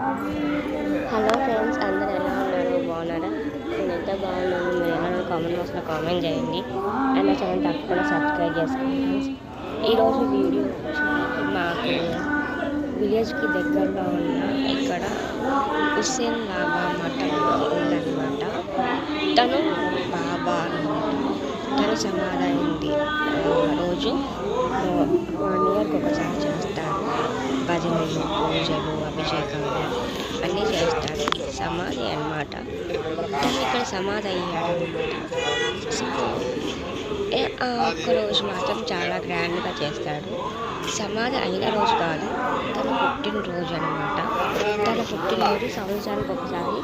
Hello friends అందరు ఎలా ఉన్నారు? బాగున్నారా? నేను ఎంత బాగున్నాను. మీరు ఎలా కామెంట్ బాక్స్లో కామెంట్ చేయండి. అండ్ నా ఛానల్ తప్పకుండా సబ్స్క్రైబ్ చేసుకోండి ఫ్రెండ్స్ ఈరోజు వీడియో మాకు విలేజ్కి దగ్గరలో ఉన్న ఇక్కడ హుస్సేన్ బాబా మఠం ఉందన్నమాట. తను బాబా అన్నమాట. తను సమాధైంది రోజు వన్ ఇయర్కి ఒకసారి భజనలు పూజలు అభిషేకాలు అన్నీ చేస్తారు సమాధి అన్నమాట తను ఇక్కడ సమాధి అయ్యాడు అనమాట సో ఒక్క రోజు మాత్రం చాలా గ్రాండ్గా చేస్తాడు సమాధి అయిన రోజు కాదు తన పుట్టినరోజు అనమాట తన పుట్టినరోజు సంవత్సరానికి ఒకసారి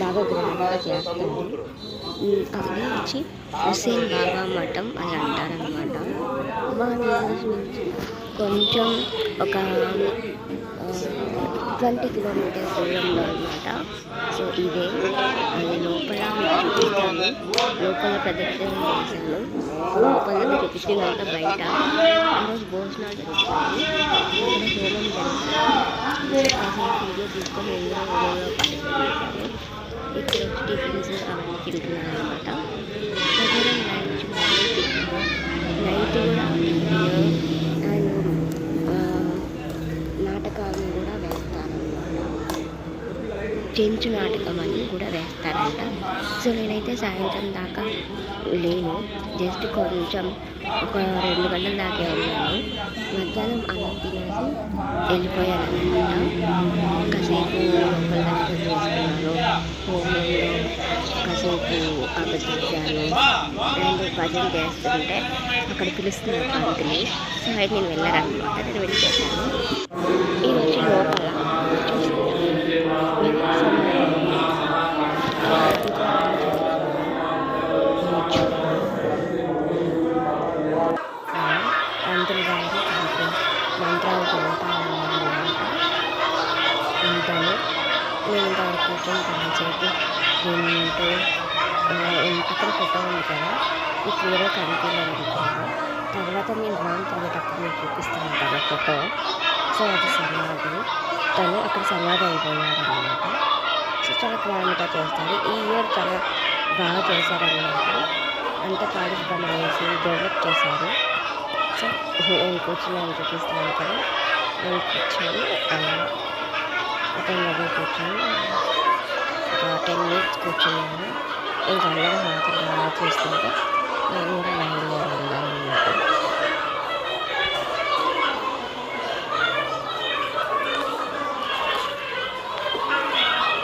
బాగా గ్రాండ్గా చేస్తాడు ఉమ్, అది వచ్చి బాబా మఠం అని అంటారనమాట మా నుంచి కొంచెం ఒక ట్వంటీ కిలోమీటర్స్ దూరంలో అనమాట సో ఇదే అది లోపల చూపిస్తాను. లోపల ప్రదక్షిణ చేశాను. లోపల ప్రదక్షిణ అంత బయట. ఈరోజు భోజనాలు హోమం జరుగుతుంది. కాసేపు వీడియో తీసుకొని ఎందులో హోమంలో ఇక్కడ టిఫిన్స్ అవన్నీ తింటున్నాను అనమాట దగ్గర నైట్ నైట్ కూడా అండ్ నాటకాలను కూడా వేస్తారన్నమాట చెంచు నాటకం అని కూడా వేస్తారంట. సో నేనైతే సాయంత్రం దాకా లేను. జస్ట్ కొంచెం ఒక రెండు గంటల దాకా ఉన్నాను. మధ్యాహ్నం అన్నం తినేసి వెళ్ళిపోయాను అనమాట కాసేపు లోపల దర్శనం చేసుకున్నాను. హోమంలో కాసేపు అబద్ధించాను అండ్ భజన చేస్తుంటే అక్కడ పిలుస్తున్నారు పంతులు సో అయితే నేను వెళ్ళారనమాట నేను వెళ్ళిపోయాను ఈరోజు లోపల నేను ఇంకా అక్కడ కూర్చొని కాసేపు వింటూ ఆ, ఫోటో ఉంది కదా ఈ క్లియర్గా కనిపించలేదు తర్వాత నేను రామ్ తాగేటప్పుడు నేను చూపిస్తాను కదా ఫోటో. సో అది సమాధి తను అక్కడ సమాధి అయిపోయాడు అనమాట సో చాలా గ్రాండ్గా చేస్తారు ఈ ఇయర్ చాలా బాగా చేశారనమాట. అంత పాడిస్తాను అనేసి డెవలప్ చేశారు. సో నేను కూర్చున్నాను చూపిస్తాను కదా నేను కూర్చొని అలా దగ్గర కూర్చొని ఒక టెన్ మినిట్స్ కూర్చున్నాను. ఇంకా అందరూ హాజరుగా చూస్తుంటే నేను కూడా లైన్లో ఉన్నాను.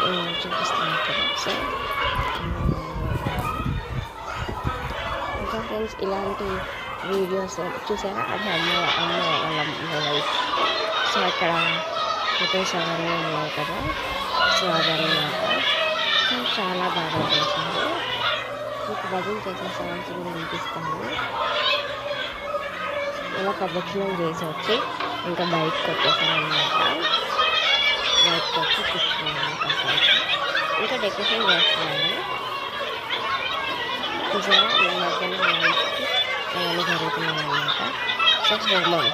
అన్నమాట చూపిస్తాను కదా సో ఇంకా ఫ్రెండ్స్ ఇలాంటి వీడియోస్ చూసారా? అది అమ్మ అమ్మ వాళ్ళ అమ్మ వైఫ్ సో అక్కడ ఫొటోస్ అవన్నీ ఉన్నాయి కదా. సో అదన్నమాట సో చాలా బాగా చేశారు మీకు భజన చేసిన సాంగ్స్ కూడా వినిపిస్తాను. ఇలా ప్రదక్షిణం చేసి వచ్చి ఇంకా బయటకు వచ్చేసాను అనమాట బయటకు వచ్చి కూర్చున్నాను ఇంకా డెకరేషన్ చేస్తున్నాను. చూసారా? నేను మధ్యాహ్నం లంచ్కి అనమాట సో హోమం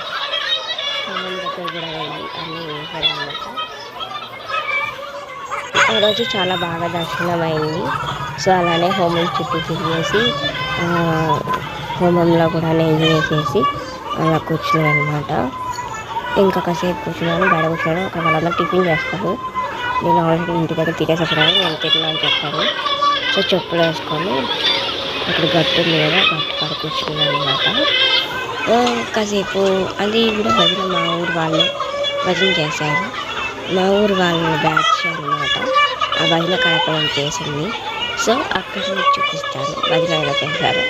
సామాన్ దగ్గర కూడా వెళ్ళి అన్నీ వేసారు అనమాట ఆ రోజు చాలా బాగా దర్శనం అయింది సో అలానే హోమం చుట్టూ తిరిగేసి హోమంలో కూడా నెయ్యి వేసేసి అలా కూర్చున్నాను అనమాట ఇంకా కాసేపు కూర్చున్నాను బయట కూర్చున్నాను. అక్కడ వాళ్ళందరూ టిఫిన్ చేస్తారు. నేను ఆల్రెడీ ఇంటి దగ్గర తినేసి నేను తిన్నా అని చెప్పాను సో చెప్పులు వేసుకొని అక్కడ గట్టు ఉంది కదా గట్టు కాడ కూర్చున్నాను అనమాట కాసేపు అది కూడా భజన మా ఊరు వాళ్ళు భజన చేశారు. మా ఊరు వాళ్ళ బ్యాచ్ అన్నమాట. ఆ భజన కార్యక్రమం చేసింది. సో అక్కడ మీకు చూపిస్తాను భజన ఎలా చేశారు.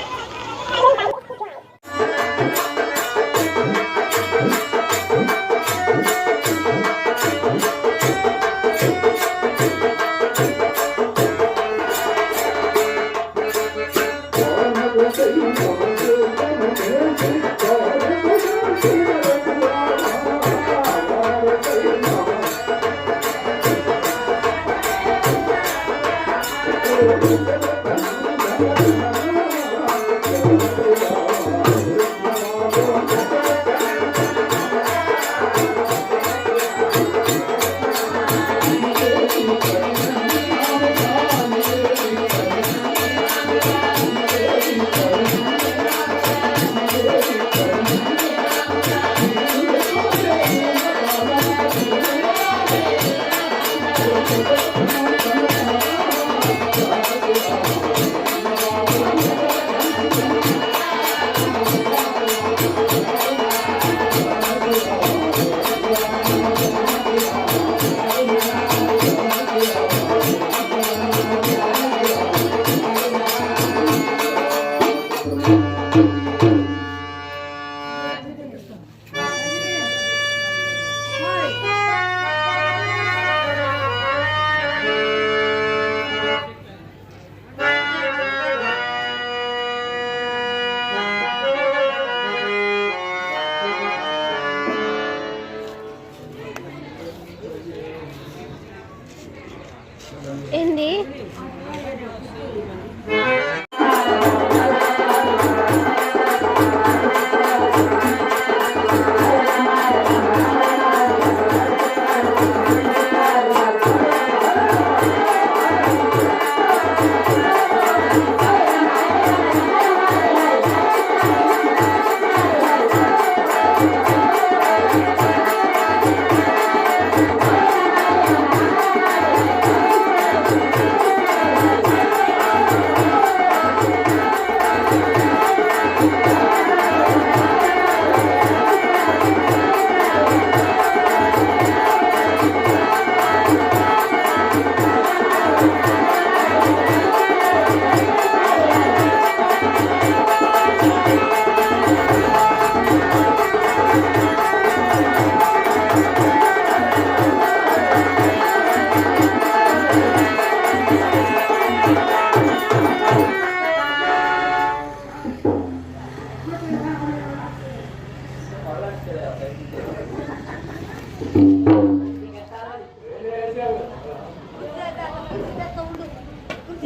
Hindi.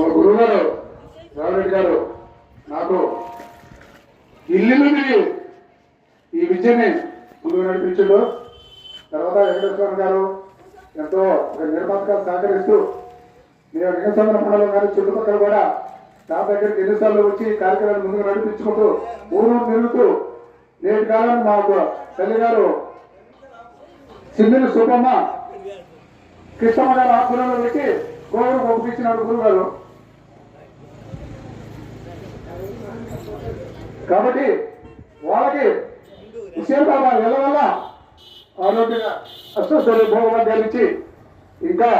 మా గురువుగారు రామరెడ్డి గారు నాకు ఇల్లు తిరిగి ఈ విద్యని ముందుకు నడిపించాడు. తర్వాత వెంకటేశ్వర గారు ఎంతో నిర్మాతగా సహకరిస్తూ మేము లింగసంద్ర మండలం కానీ చుట్టుపక్కల కూడా నా దగ్గరికి ఎన్నిసార్లు వచ్చి ఈ కార్యక్రమాన్ని ముందుకు నడిపించుకుంటూ ఊరు తిరుగుతూ నేటి కాలం మాకు తల్లి గారు సింగిల్ సుబ్బమ్మ కృష్ణమ్మ గారు ఆధ్వర్యంలో పెట్టి గోవులు పంపించినాడు గురుగారు గారు కాబట్టి వాళ్ళకి హుసేన్ బాబా వల్ల ఆరోగ్యంగా అస్వస్థలు భోగభాగ్యాలు ఇచ్చి ఇంకా